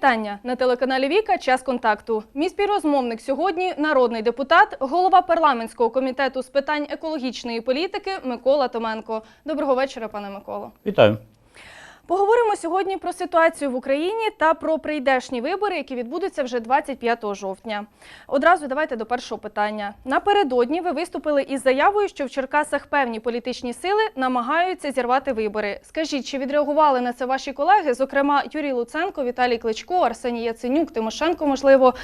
Вітання на телеканалі Віка. Час контакту. Мій співрозмовник сьогодні народний депутат, голова парламентського комітету з питань екологічної політики Микола Томенко. Доброго вечора, пане Миколо. Вітаю. Поговоримо сьогодні про ситуацію в Україні та про прийдешні вибори, які відбудуться вже 25 жовтня. Одразу давайте до першого питання. Напередодні ви виступили із заявою, що в Черкасах певні політичні сили намагаються зірвати вибори. Скажіть, чи відреагували на це ваші колеги, зокрема Юрій Луценко, Віталій Кличко, Арсеній Яценюк, Тимошенко, можливо,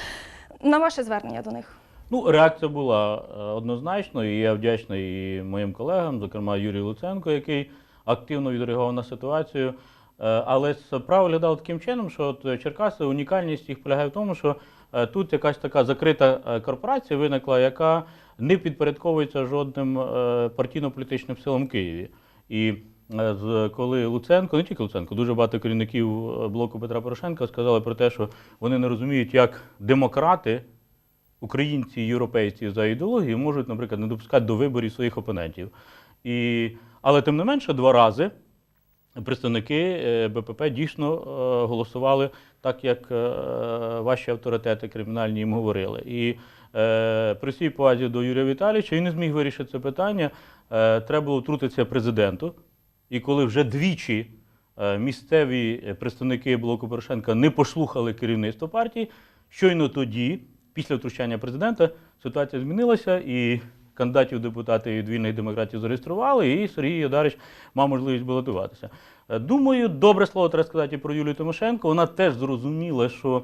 на ваше звернення до них? Ну, реакція була е, однозначною, і я вдячний і моїм колегам, зокрема Юрію Луценко, який активно відреагував на ситуацію. Е, Але справа виглядала таким чином, що от Черкаси унікальність їх полягає в тому, що е, тут якась така закрита е, корпорація виникла, яка не підпорядковується жодним партійно-політичним силам Києві. І коли Луценко, не тільки Луценко, дуже багато керівників блоку Петра Порошенка сказали про те, що вони не розуміють, як демократи українці і європейці за ідеологією можуть, наприклад, не допускати до виборів своїх опонентів. І, але тим не менше, два рази представники е, БПП дійсно е, голосували так, як е, ваші авторитети кримінальні їм говорили. І при всій повазі до Юрія Віталійовича він не зміг вирішити це питання. Треба було втрутитися президенту. І коли вже двічі місцеві представники блоку Порошенка не послухали керівництво партії, щойно тоді, після втручання президента, ситуація змінилася і кандидатів в депутати від вільних демократів зареєстрували, і Сергій Ядарич мав можливість балотуватися. Е, Думаю, добре слово треба сказати і про Юлію Тимошенко. Вона теж зрозуміла, що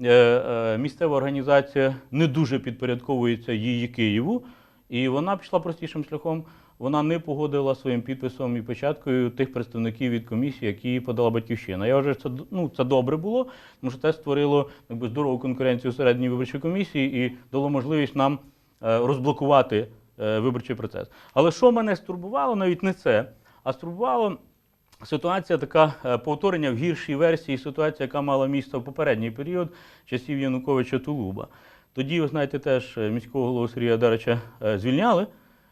е, е, місцева організація не дуже підпорядковується її Києву, і вона пішла простішим шляхом. Вона не погодила своїм підписом і печаткою тих представників від комісії, які подала батьківщина. Я вважаю, це ну це добре було, тому що це створило якби здорову конкуренцію середньої виборчої комісії і дало можливість нам розблокувати е, виборчий процес. Але що мене стурбувало, навіть не це, а стурбувало ситуація така е, повторення в гіршій версії, ситуація, яка мала місце в попередній період часів Януковича Тулуба. Тоді, ви знаєте, теж е, міського голову Сергія Дарича е, звільняли.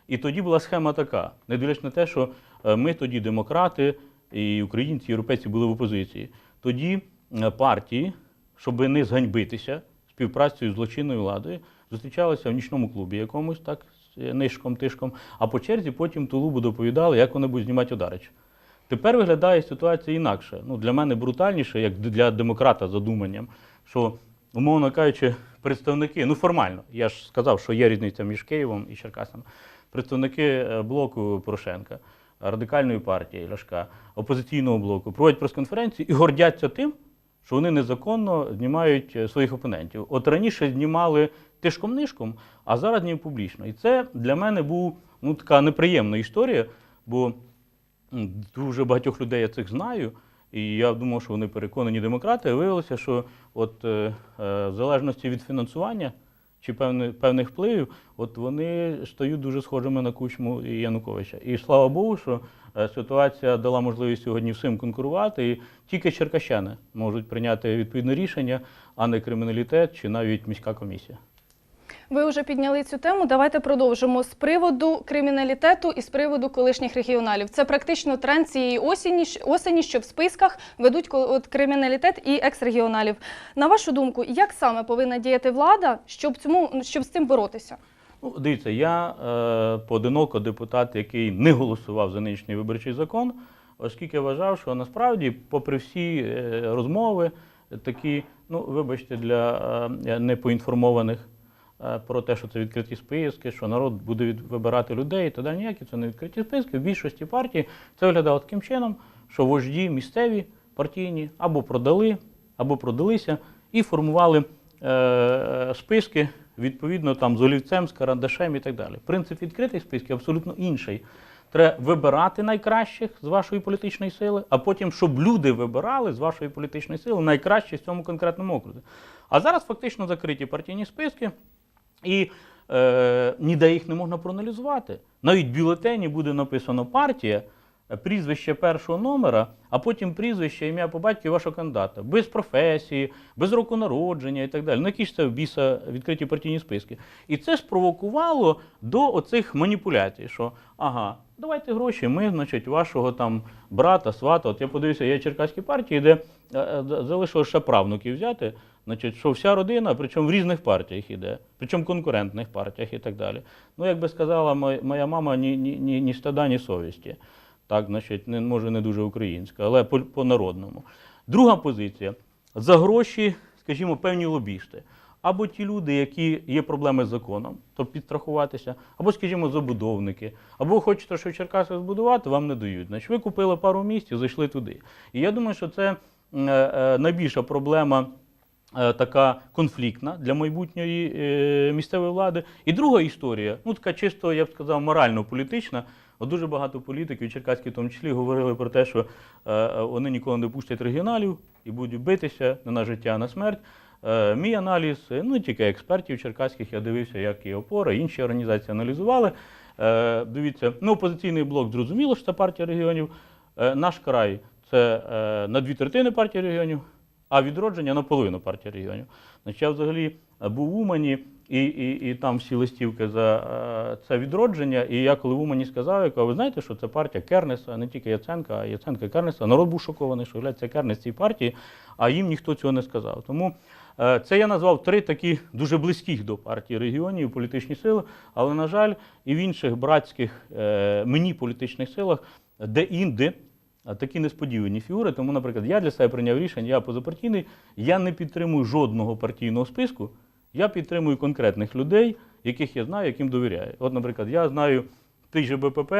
І тоді була схема така, не дивлячись на те, що е, ми тоді демократи, і українці, і європейці були в опозиції. Тоді е, партії, щоб не зганьбитися співпрацею з злочинною владою, зустрічалися в нічному клубі якомусь, так, з е, нишком, тишком, а по черзі потім Тулубу доповідали, як вони будуть знімати Одарич. Тепер виглядає ситуація інакше. Ну, для мене брутальніше, як для демократа за думанням, що, умовно кажучи, представники, ну формально, я ж сказав, що є різниця між Києвом і Черкасами. Представники е, блоку Порошенка, радикальної партії Ляшка, опозиційного блоку проводять прес-конференції і гордяться тим, що вони незаконно знімають е, своїх опонентів. От раніше знімали тишком-нишком, а зараз знімають публічно. І це для мене був ну, така неприємна історія, бо дуже багатьох людей я цих знаю. І я думав, що вони переконані демократи, а виявилося, що от, е, е, в залежності від фінансування чи певних, певних впливів, от вони стають дуже схожими на Кучму і Януковича. І слава Богу, що е, ситуація дала можливість сьогодні всім конкурувати, і тільки черкащани можуть прийняти відповідне рішення, а не криміналітет чи навіть міська комісія. Ви вже підняли цю тему. Давайте продовжимо з приводу криміналітету і з приводу колишніх регіоналів. Це практично тренд цієї осені, осені, що в списках ведуть криміналітет і екс-регіоналів. На вашу думку, як саме повинна діяти влада, щоб цьому щоб з цим боротися? Ну, дивіться, я е, поодиноко депутат, який не голосував за нинішній виборчий закон, оскільки вважав, що насправді, попри всі е, розмови, такі, ну вибачте, для е, непоінформованих про те, що це відкриті списки, що народ буде від, вибирати людей, і так далі. Ніякі це не відкриті списки. В більшості партій це виглядало таким чином, що вожді місцеві партійні або продали, або продалися і формували е, списки відповідно там з олівцем, з карандашем і так далі. Принцип відкритих списків абсолютно інший. Треба вибирати найкращих з вашої політичної сили, а потім, щоб люди вибирали з вашої політичної сили найкраще в цьому конкретному окрузі. А зараз фактично закриті партійні списки, і е, ніде їх не можна проаналізувати. Навіть в бюлетені буде написано партія, е, прізвище першого номера, а потім прізвище, ім'я по батькові вашого кандидата, без професії, без року народження і так далі. Ну, які ж це в біса відкриті партійні списки. І це спровокувало до оцих маніпуляцій, що ага, давайте гроші, ми, значить, вашого там брата, свата. От я подивився, є черкаські партії, де е, е, залишилося ще правнуків взяти. Значить, що вся родина, причому в різних партіях іде, причому в конкурентних партіях і так далі. Ну, як би сказала моя, мама, ні, ні, ні, ні стада, ні совісті. Так, значить, не, може не дуже українська, але по, по-народному. Друга позиція. За гроші, скажімо, певні лобісти. Або ті люди, які є проблеми з законом, тобто підстрахуватися, або, скажімо, забудовники, або хочете, що в Черкасах збудувати, вам не дають. Значить, ви купили пару місць і зайшли туди. І я думаю, що це е, е, найбільша проблема така конфліктна для майбутньої е, місцевої влади. І друга історія, ну така чисто, я б сказав, морально-політична. Дуже багато політиків, черкаські в тому числі, говорили про те, що е, е, вони ніколи не пустять регіоналів і будуть битися не на життя, а на смерть. Е, мій аналіз, е, ну тільки експертів черкаських, я дивився, як і опора, інші організації аналізували. Е, дивіться, ну опозиційний блок зрозуміло, що це партія регіонів. Е, наш край це е, на дві третини партії регіонів, а відродження наполовину партії регіонів. Значить, я взагалі е, був в Умані, і, і, і там всі листівки за е, це відродження. І я коли в Умані сказав, я кажу, ви знаєте, що це партія Кернеса, не тільки Яценка, а Яценка Кернеса. Народ був шокований, що являється Кернес цій партії, а їм ніхто цього не сказав. Тому е, це я назвав три такі дуже близьких до партії регіонів політичні сили, але, на жаль, і в інших братських мені політичних силах, де інде а такі несподівані фігури. Тому, наприклад, я для себе прийняв рішення, я позапартійний, я не підтримую жодного партійного списку, я підтримую конкретних людей, яких я знаю, яким довіряю. От, наприклад, я знаю той же БПП,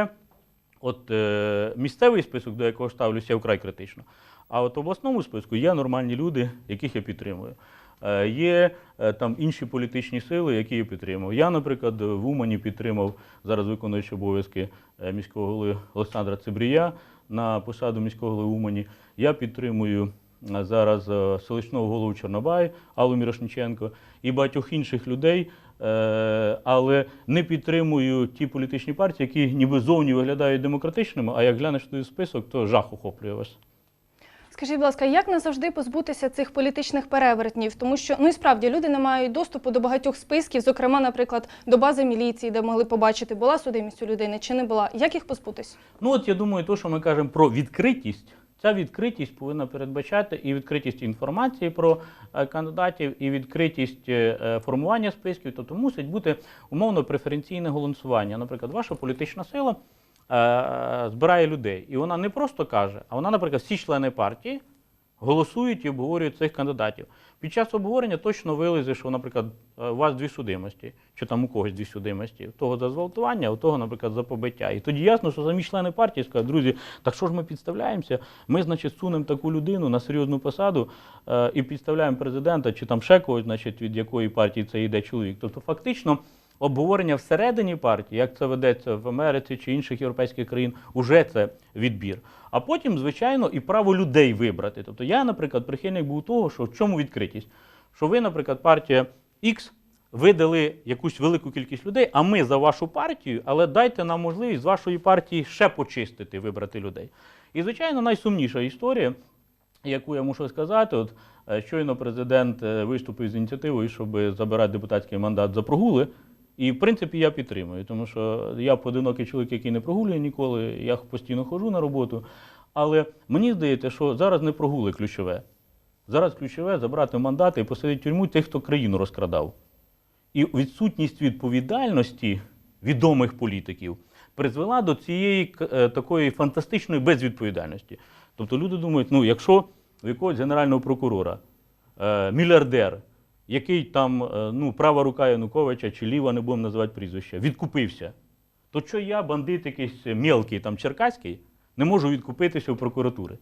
от е, місцевий список, до якого ставлюся, я вкрай критично. А от в обласному списку є нормальні люди, яких я підтримую. Е, Є е, там інші політичні сили, які я підтримав. Я, наприклад, в Умані підтримав зараз виконуючи обов'язки е, міського голови Олександра Цибрія на посаду міського голови Умані. Я підтримую зараз селищного голову Чорнобай Аллу Мірошниченко і багатьох інших людей, але не підтримую ті політичні партії, які ніби зовні виглядають демократичними, а як глянеш той список, то жах охоплює вас. Скажіть, будь ласка, як назавжди позбутися цих політичних перевертнів? Тому що ну і справді люди не мають доступу до багатьох списків, зокрема, наприклад, до бази міліції, де могли побачити, була судимість у людини чи не була. Як їх позбутись? Ну от я думаю, то, що ми кажемо про відкритість, ця відкритість повинна передбачати і відкритість інформації про е, кандидатів, і відкритість е, е, формування списків. Тобто мусить бути умовно преференційне голосування. Наприклад, ваша політична сила збирає людей, і вона не просто каже, а вона, наприклад, всі члени партії голосують і обговорюють цих кандидатів. Під час обговорення точно вилізе, що, наприклад, е, у вас дві судимості, чи там у когось дві судимості, у того за зґвалтування, у того, наприклад, за побиття. І тоді ясно, що самі члени партії скажуть, друзі, так що ж ми підставляємося? Ми, значить, сунемо таку людину на серйозну посаду е, і підставляємо президента, чи там ще когось, значить, від якої партії це йде чоловік. Тобто, фактично. Обговорення всередині партії, як це ведеться в Америці чи інших європейських країн, уже це відбір. А потім, звичайно, і право людей вибрати. Тобто я, наприклад, прихильник був того, що в чому відкритість? Що ви, наприклад, партія X видали якусь велику кількість людей, а ми за вашу партію, але дайте нам можливість з вашої партії ще почистити, вибрати людей. І, звичайно, найсумніша історія, яку я мушу сказати, от е, щойно президент е, виступив з ініціативою, щоб забирати депутатський мандат за прогули. І в принципі я підтримую, тому що я поодинокий чоловік, який не прогулює ніколи, я постійно ходжу на роботу. Але мені здається, що зараз не прогули ключове. Зараз ключове забрати мандати і посадити в тюрму тих, хто країну розкрадав. І відсутність відповідальності відомих політиків призвела до цієї е, такої фантастичної безвідповідальності. Тобто люди думають, ну якщо у якогось генерального прокурора е, мільярдер, який там е, ну, права рука Януковича чи ліва, не будемо називати прізвище, відкупився, то що я, бандит якийсь мелкий, там черкаський, не можу відкупитися у прокуратури?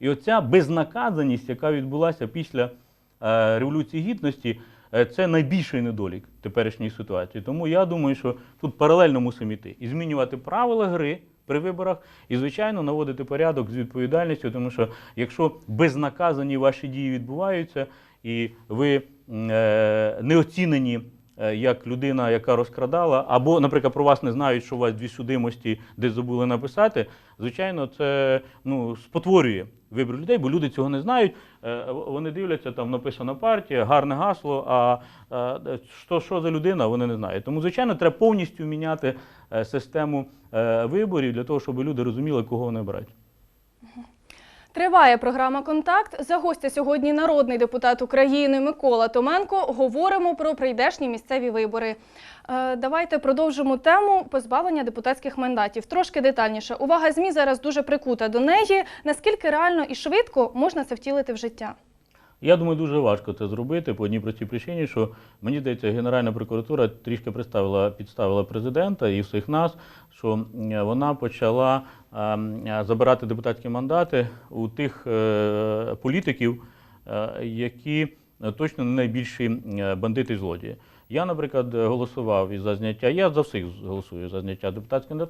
І оця безнаказаність, яка відбулася після е, Революції Гідності, е, це найбільший недолік теперішньої ситуації. Тому я думаю, що тут паралельно мусимо йти і змінювати правила гри при виборах, і, звичайно, наводити порядок з відповідальністю, тому що якщо безнаказані ваші дії відбуваються, і ви не оцінені е, як людина, яка розкрадала, або, наприклад, про вас не знають, що у вас дві судимості десь забули написати, звичайно, це ну, спотворює вибір людей, бо люди цього не знають. Е, Вони дивляться, там написана партія, гарне гасло, а е, що, що за людина, вони не знають. Тому, звичайно, треба повністю міняти е, систему е, виборів для того, щоб люди розуміли, кого вони обирають. Триває програма Контакт. За гостя сьогодні народний депутат України Микола Томенко. Говоримо про прийдешні місцеві вибори. Е, Давайте продовжимо тему позбавлення депутатських мандатів. Трошки детальніше. Увага ЗМІ зараз дуже прикута до неї. Наскільки реально і швидко можна це втілити в життя? Я думаю, дуже важко це зробити по одній простій причині, що мені здається, Генеральна прокуратура трішки представила, підставила президента і всіх нас, що вона почала ем, забирати депутатські мандати у тих е, політиків, е, які точно не найбільші бандити і злодії. Я, наприклад, голосував і за зняття. Я за всіх голосую за зняття депутатської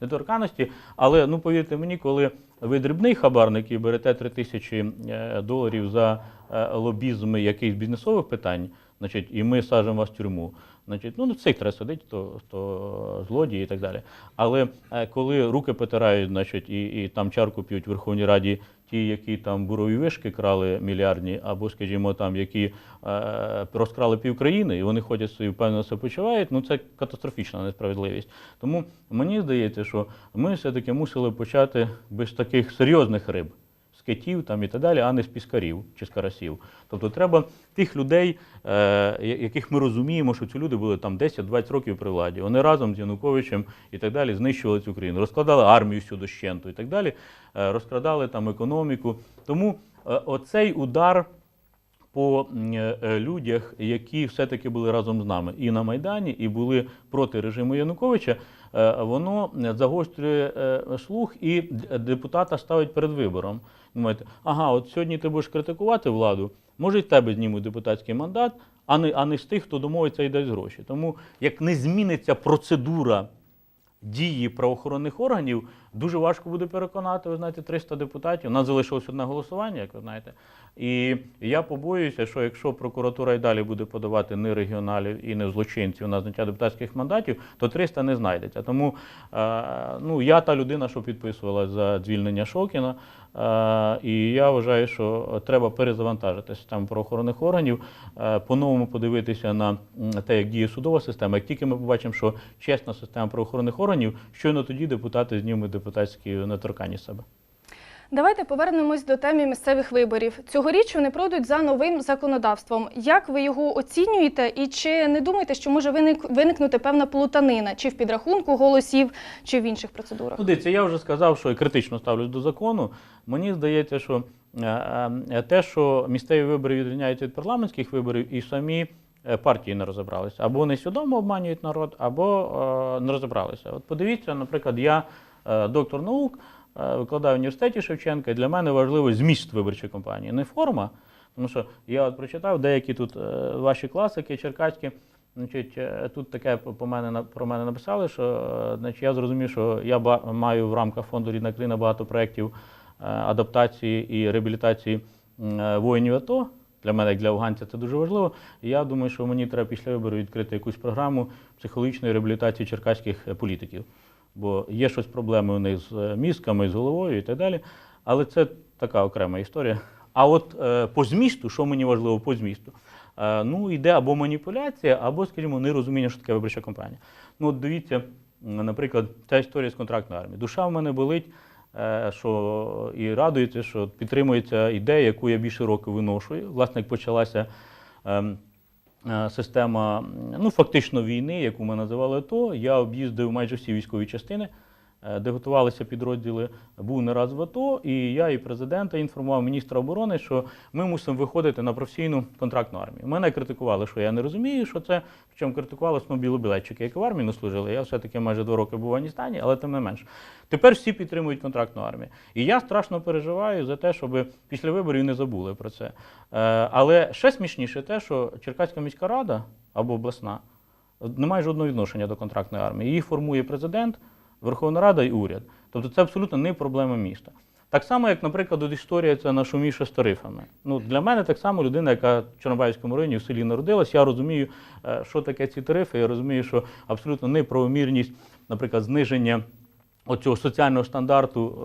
недоторканності, але ну повірте мені, коли ви дрібний хабарник і берете 3 тисячі е, доларів за лобізми лобізм якихось бізнесових питань, значить, і ми сажемо вас в тюрму. Значить, ну, цих треба садити, то, то злодії і так далі. Але е, коли руки потирають, значить, і, і там чарку п'ють в Верховній Раді ті, які там бурові вишки крали мільярдні, або, скажімо, там, які е, розкрали півкраїни, і вони ходять собі впевнено себе почувають, ну це катастрофічна несправедливість. Тому мені здається, що ми все-таки мусили почати без таких серйозних риб. З китів там і так далі, а не з піскарів чи з карасів. Тобто треба тих людей, е, яких ми розуміємо, що ці люди були там 10-20 років при владі. Вони разом з Януковичем і так далі знищували цю країну, розкладали армію всю дощенту і так далі, е, розкрадали там економіку. Тому е, оцей удар по людях, які все-таки були разом з нами і на Майдані, і були проти режиму Януковича, воно загострює е, слух і депутата ставить перед вибором. Думаєте, ага, от сьогодні ти будеш критикувати владу, може й тебе знімуть депутатський мандат, а не, а не з тих, хто домовиться і дасть гроші. Тому як не зміниться процедура дії правоохоронних органів, дуже важко буде переконати, ви знаєте, 300 депутатів. У нас залишилось одне голосування, як ви знаєте. І я побоююся, що якщо прокуратура і далі буде подавати не регіоналів і не злочинців на зняття депутатських мандатів, то 300 не знайдеться. Тому е, ну, я та людина, що підписувала за звільнення Шокіна. Е, І я вважаю, що треба перезавантажити систему правоохоронних органів, е, по-новому подивитися на те, як діє судова система. Як тільки ми побачимо, що чесна система правоохоронних органів, щойно тоді депутати знімуть депутатські недоторканність себе. Давайте повернемось до теми місцевих виборів. Цьогоріч вони пройдуть за новим законодавством. Як ви його оцінюєте, і чи не думаєте, що може виникнути певна плутанина, чи в підрахунку голосів, чи в інших процедурах? Ну, дивіться, я вже сказав, що я критично ставлюсь до закону. Мені здається, що е, е, те, що місцеві вибори відрізняються від парламентських виборів, і самі е, партії не розібралися. Або вони свідомо обманюють народ, або не розібралися. От подивіться, наприклад, я доктор наук, викладаю в університеті Шевченка, і для мене важливо зміст виборчої кампанії, не форма. Тому що я от прочитав деякі тут е, ваші класики черкаські. Значить, е, тут таке по мене про мене написали, що е, значить, я зрозумів, що я маю в рамках фонду Рідна країна багато проєктів е, адаптації і реабілітації е, воїнів АТО. Для мене, як для афганця, це дуже важливо. І я думаю, що мені треба після виборів відкрити якусь програму психологічної реабілітації черкаських е, політиків. Бо є щось проблеми у них з е, мізками, з головою і так далі. Але це така окрема історія. А от е, по змісту, що мені важливо по змісту, е, ну йде або маніпуляція, або, скажімо, нерозуміння, що таке виборча кампанія. Ну, от дивіться, наприклад, ця історія з контрактної армії. Душа в мене болить, що і радується, що підтримується ідея, яку я більше років виношую. Власне, як почалася. Е, Система ну фактично війни, яку ми називали АТО, я об'їздив майже всі військові частини, де готувалися підрозділи, був не раз в АТО, і я і президента інформував міністра оборони, що ми мусимо виходити на професійну контрактну армію. Мене критикували, що я не розумію, що це. Причому критикували основно білобілетчики, які в армії не служили. Я все-таки майже два роки був в Афганістані, але тим не менш. Тепер всі підтримують контрактну армію. І я страшно переживаю за те, щоб після виборів не забули про це. Е, Але ще смішніше те, що Черкаська міська рада або обласна не має жодного відношення до контрактної армії. Її формує президент, Верховна Рада і уряд. Тобто це абсолютно не проблема міста. Так само, як, наприклад, от історія ця нашуміша з тарифами. Ну, для мене так само людина, яка в Чорнобаївському районі в селі народилась, я розумію, е, що таке ці тарифи. Я розумію, що абсолютно неправомірність, наприклад, зниження оцього соціального стандарту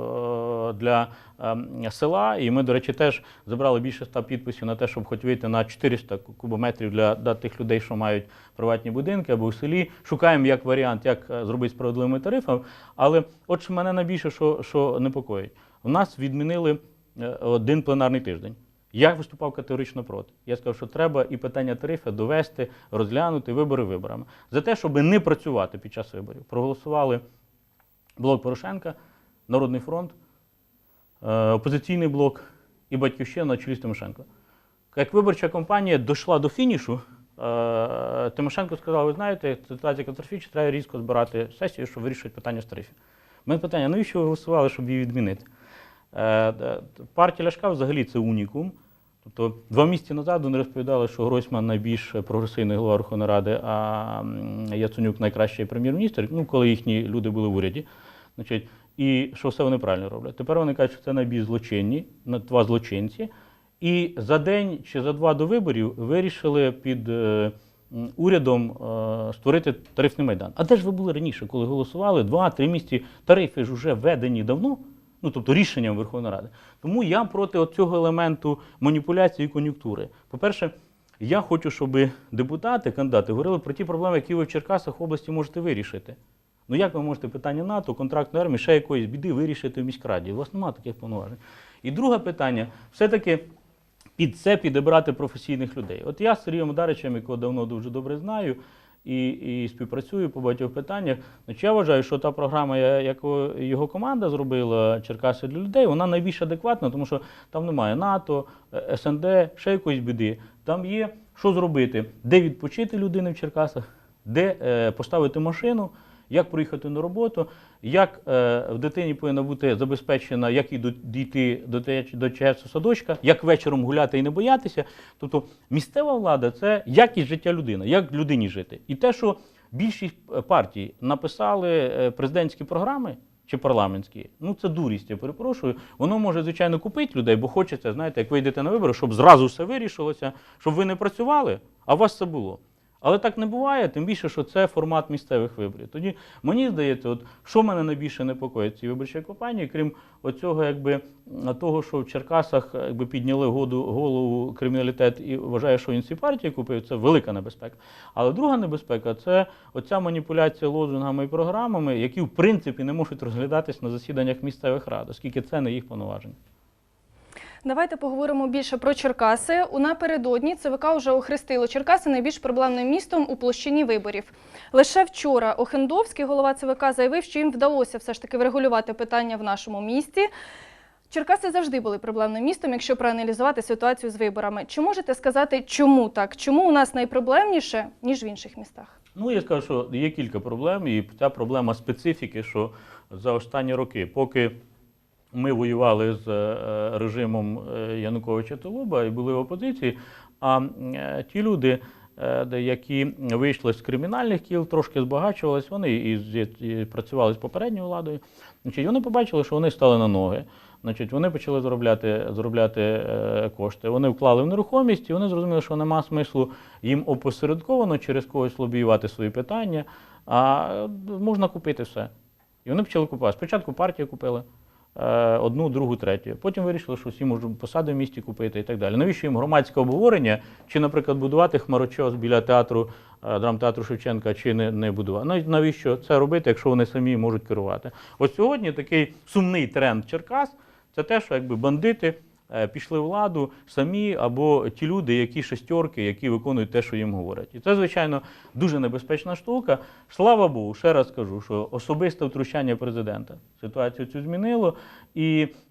е, для ем, села. І ми, до речі, теж забрали більше 100 підписів на те, щоб хоч вийти на 400 кубометрів для, для тих людей, що мають приватні будинки або в селі. Шукаємо як варіант, як е, зробити справедливими тарифами. Але от що мене найбільше, що, що непокоїть, у нас відмінили е, один пленарний тиждень. Я виступав категорично проти. Я сказав, що треба і питання тарифу довести, розглянути вибори виборами. За те, щоб не працювати під час виборів. Проголосували блок Порошенка, Народний фронт, е, опозиційний блок і Батьківщина на чолі з Тимошенко. Як виборча кампанія дійшла до фінішу, е, Тимошенко сказав, ви знаєте, ситуація катастрофічна, треба різко збирати сесію, щоб вирішувати питання з тарифів. У мене питання, навіщо ви голосували, щоб її відмінити? Е, Партія Ляшка взагалі це унікум. Тобто два місяці назад вони розповідали, що Гройсман найбільш прогресивний голова Верховної Ради, а Яценюк найкращий прем'єр-міністр, ну, коли їхні люди були в уряді. Значить, і що все вони правильно роблять. Тепер вони кажуть, що це найбільш злочинні, на- два злочинці. І за день чи за два до виборів вирішили під е, урядом е, створити тарифний майдан. А де ж ви були раніше, коли голосували два-три місяці? Тарифи ж вже введені давно, ну тобто рішенням Верховної Ради. Тому я проти цього елементу маніпуляції і кон'юнктури. По-перше, я хочу, щоб депутати, кандидати говорили про ті проблеми, які ви в Черкасах області можете вирішити. Ну як ви можете питання НАТО, контрактної армії, ще якоїсь біди вирішити в міськраді? У вас немає таких повноважень. І друге питання все-таки під це підібрати професійних людей. От я з Сергієм Ударичем, якого давно дуже добре знаю, і, і співпрацюю по багатьох питаннях. Значить, я вважаю, що та програма, яку його команда зробила Черкаси для людей, вона найбільш адекватна, тому що там немає НАТО, е, СНД, ще якоїсь біди. Там є що зробити, де відпочити людини в Черкасах, де е, поставити машину, як проїхати на роботу, як е, в дитині повинна бути забезпечена, як і дійти до, до часу садочка, як вечором гуляти і не боятися. Тобто місцева влада це якість життя людини, як людині жити. І те, що більшість партій написали е, президентські програми. Чи парламентські, ну це дурість, я перепрошую. Воно може, звичайно, купити людей, бо хочеться, знаєте, як ви йдете на вибори, щоб зразу все вирішилося, щоб ви не працювали, а у вас все було. Але так не буває, тим більше, що це формат місцевих виборів. Тоді мені здається, от що мене найбільше непокоїть цій виборчій кампанії, крім оцього, якби того, що в Черкасах якби підняли году, голову криміналітет і вважає, що він ці партії купив, це велика небезпека. Але друга небезпека це оця маніпуляція лозунгами і програмами, які в принципі не можуть розглядатись на засіданнях місцевих рад, оскільки це не їх повноваження. Давайте поговоримо більше про Черкаси. У напередодні ЦВК вже охрестило Черкаси найбільш проблемним містом у площині виборів. Лише вчора Охендовський, голова ЦВК, заявив, що їм вдалося все ж таки врегулювати питання в нашому місті. Черкаси завжди були проблемним містом, якщо проаналізувати ситуацію з виборами. Чи можете сказати, чому так? Чому у нас найпроблемніше, ніж в інших містах? Ну, я скажу, що є кілька проблем, і ця проблема специфіки, що за останні роки, поки ми воювали з е, режимом е, Януковича Толуба і були в опозиції, а е, ті люди, які вийшли з кримінальних кіл, трошки збагачувалися, вони і, працювали з попередньою владою. Значить, вони побачили, що вони стали на ноги. Значить, вони почали заробляти, заробляти кошти. Вони вклали в нерухомість, і вони зрозуміли, що нема смислу їм опосередковано через когось лобіювати свої питання, а можна купити все. І вони почали купувати. Спочатку партію купили. Е, Одну, другу, третю. Потім вирішили, що всі можуть посади в місті купити і так далі. Навіщо їм громадське обговорення? Чи, наприклад, будувати хмарочос біля театру, е, драмтеатру Шевченка, чи не, не будувати? Навіщо це робити, якщо вони самі можуть керувати? Ось сьогодні такий сумний тренд Черкас це те, що якби бандити пішли в владу самі або ті люди, які шестерки, які виконують те, що їм говорять. І це, звичайно, дуже небезпечна штука. Слава Богу, ще раз кажу, що особисте втручання президента ситуацію цю змінило. І Е,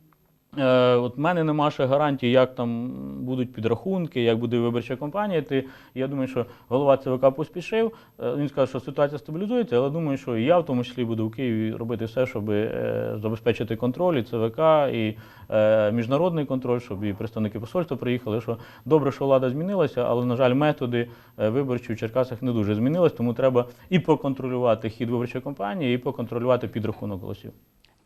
от в мене нема ще гарантії, як там будуть підрахунки, як буде виборча кампанія. Ти, я думаю, що голова ЦВК поспішив. Е, Він сказав, що ситуація стабілізується, але думаю, що і я в тому числі буду в Києві робити все, щоб е, забезпечити контроль і ЦВК, і е, міжнародний контроль, щоб і представники посольства приїхали. Що добре, що влада змінилася, але, на жаль, методи е, виборчі в Черкасах не дуже змінились, тому треба і проконтролювати хід виборчої кампанії, і проконтролювати підрахунок голосів.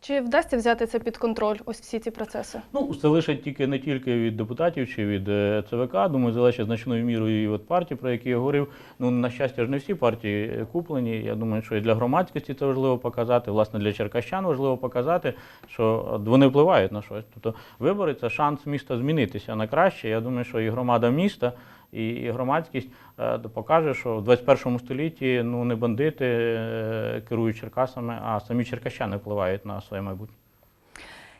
Чи вдасться взяти це під контроль, ось всі ці процеси? Ну, залежить тільки не тільки від депутатів чи від е, ЦВК. Думаю, залежить значною мірою і від партій, про які я говорив. Ну, на щастя ж не всі партії е, куплені. Я думаю, що і для громадськості це важливо показати. Власне, для черкащан важливо показати, що вони впливають на щось. Тобто вибори це шанс міста змінитися на краще. Я думаю, що і громада міста. І і громадськість е, покаже, що в 21 столітті ну не бандити е, керують Черкасами, а самі черкащани впливають на своє майбутнє.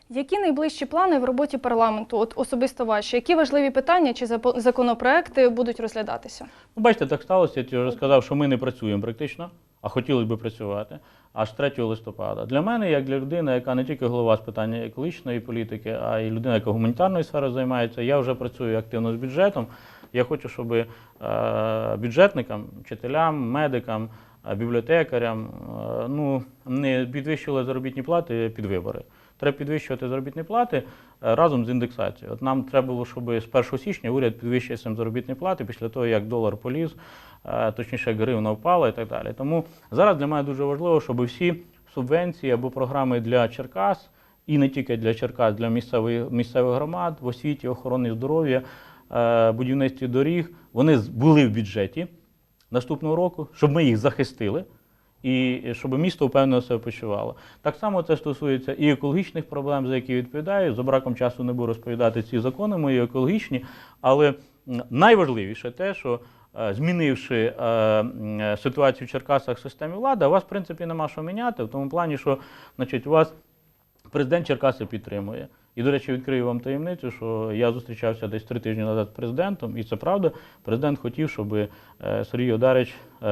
Які найближчі плани в роботі парламенту, от особисто ваші? Які важливі питання чи законопроекти будуть розглядатися? Ну, бачите, так сталося. Я вже сказав, що ми не працюємо практично, а хотіли би працювати аж 3 листопада. Для мене, як для людини, яка не тільки голова з питання екологічної політики, а й людина, яка гуманітарною сферою займається, я вже працюю активно з бюджетом. Я хочу, щоб е, бюджетникам, вчителям, медикам, е, бібліотекарям е, ну, не підвищували заробітні плати під вибори. Треба підвищувати заробітні плати разом з індексацією. От нам треба було, щоб з 1 січня уряд підвищив цим заробітні плати після того, як долар поліз, точніше, гривна впала і так далі. Тому зараз для мене дуже важливо, щоб всі субвенції або програми для Черкас, і не тільки для Черкас, для місцевих, місцевих громад в освіті, охороні здоров'я, будівництві доріг, вони були в бюджеті наступного року, щоб ми їх захистили і щоб місто впевнено себе почувало. Так само це стосується і екологічних проблем, за які відповідаю. За браком часу не буду розповідати ці закони мої екологічні, але найважливіше те, що е, змінивши е, е, ситуацію в Черкасах в системі влади, у вас, в принципі, нема що міняти, в тому плані, що значить, у вас президент Черкаси підтримує. І, до речі, відкрию вам таємницю, що я зустрічався десь три тижні назад з президентом, і це правда. Президент хотів, щоб е, Сергій Одарич е,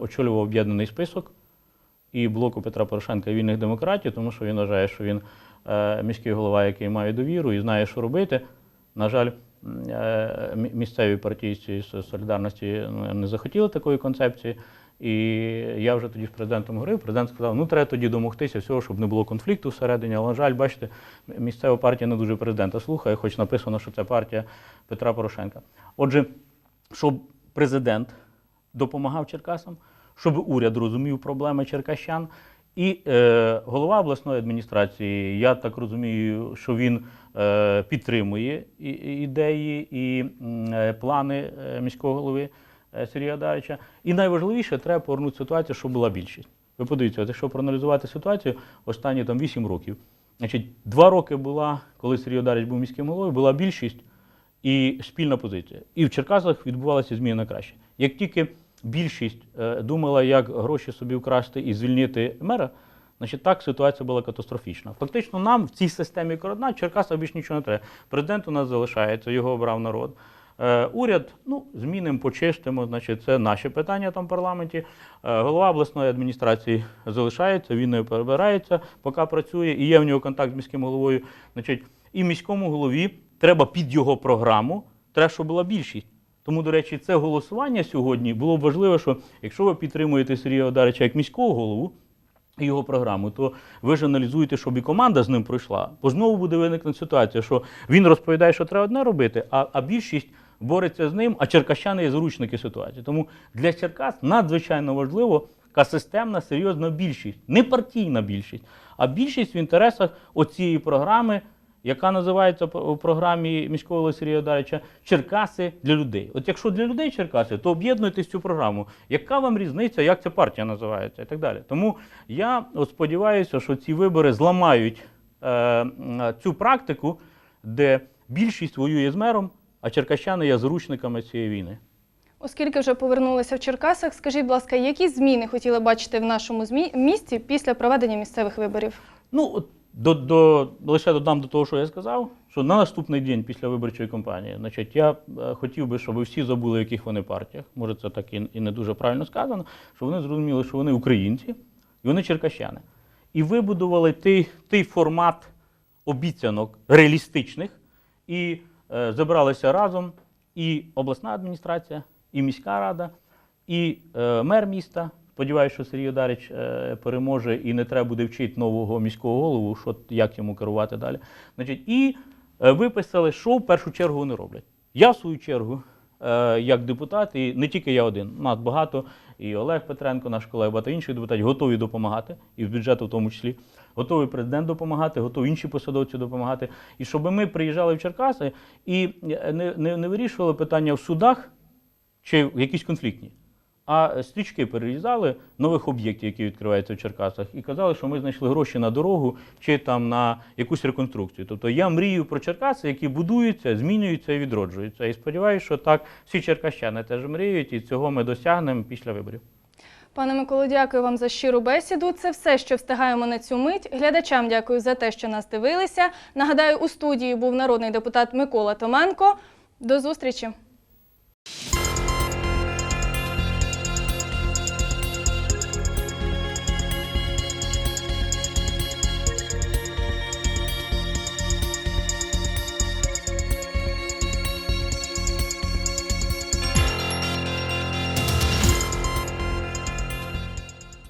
очолював об'єднаний список і блоку Петра Порошенка і вільних демократів, тому що він вважає, що він е, міський голова, який має довіру і знає, що робити. На жаль, місцеві партійці з солідарності ну, не захотіли такої концепції. І я вже тоді з президентом говорив. Президент сказав, ну треба тоді домогтися всього, щоб не було конфлікту всередині. Але, на жаль, бачите, місцева партія не дуже президента слухає, хоч написано, що це партія Петра Порошенка. Отже, щоб президент допомагав Черкасам, щоб уряд розумів проблеми черкащан. І е, голова обласної адміністрації, я так розумію, що він е, підтримує ідеї і е, плани е, міського голови Сергія Дарича. І найважливіше, треба повернути ситуацію, щоб була більшість. Ви подивіться, якщо проаналізувати ситуацію, останні там 8 років. Значить, два роки була, коли Сергій Одарич був міським головою, була більшість і спільна позиція. І в Черкасах відбувалася зміна на краще. Як тільки більшість е, думала, як гроші собі вкрасти і звільнити мера, значить так ситуація була катастрофічна. Фактично, нам в цій системі координат Черкаса більше нічого не треба. Президент у нас залишається, його обрав народ. Е, уряд, ну, змінимо, почистимо, значить, це наші питання там в парламенті. Е, голова обласної адміністрації залишається, він не перебирається, поки працює, і є в нього контакт з міським головою. Значить, і міському голові треба під його програму, треба, щоб була більшість. Тому, до речі, це голосування сьогодні було б важливо, що якщо ви підтримуєте Сергія Одарича як міського голову, і його програму, то ви ж аналізуєте, щоб і команда з ним пройшла. Бо знову буде виникнути ситуація, що він розповідає, що треба одне робити, а, а більшість бореться з ним, а черкащани є заручники ситуації. Тому для Черкас надзвичайно важливо така системна, серйозна більшість, не партійна більшість, а більшість в інтересах оцієї програми, яка називається у програмі міського Сергія Дарича Черкаси для людей. От якщо для людей Черкаси, то об'єднуйтесь цю програму. Яка вам різниця, як ця партія називається і так далі. Тому я от сподіваюся, що ці вибори зламають е, цю практику, де більшість воює з мером, а черкащани є заручниками цієї війни. Оскільки вже повернулися в Черкасах, скажіть, будь ласка, які зміни хотіли бачити в нашому місті після проведення місцевих виборів? Ну, до, до, лише додам до того, що я сказав, що на наступний день після виборчої кампанії, значить, я е, хотів би, щоб всі забули, в яких вони партіях. Може, це так і, і не дуже правильно сказано, щоб вони зрозуміли, що вони українці і вони черкащани. І вибудували той, той формат обіцянок реалістичних, і зібралися разом і обласна адміністрація, і міська рада, і е, мер міста. Сподіваюся, що Сергій Одарич е, переможе і не треба буде вчити нового міського голову, що, як йому керувати далі. Значить, і е, виписали, що в першу чергу вони роблять. Я, в свою чергу, е, як депутат, і не тільки я один, нас багато, і Олег Петренко, наш колега, багато інших депутатів готові допомагати, і в бюджету в тому числі. Готовий президент допомагати, готові інші посадовці допомагати. І щоб ми приїжджали в Черкаси і е, не, не, не вирішували питання в судах чи в якісь конфліктні. А стрічки перерізали нових об'єктів, які відкриваються в Черкасах, і казали, що ми знайшли гроші на дорогу чи там на якусь реконструкцію. Тобто я мрію про Черкаси, які будуються, змінюються і відроджуються. І сподіваюся, що так всі черкащани теж мріють, і цього ми досягнемо після виборів. Пане Миколу, дякую вам за щиру бесіду. Це все, що встигаємо на цю мить. Глядачам дякую за те, що нас дивилися. Нагадаю, у студії був народний депутат Микола Томенко. До зустрічі!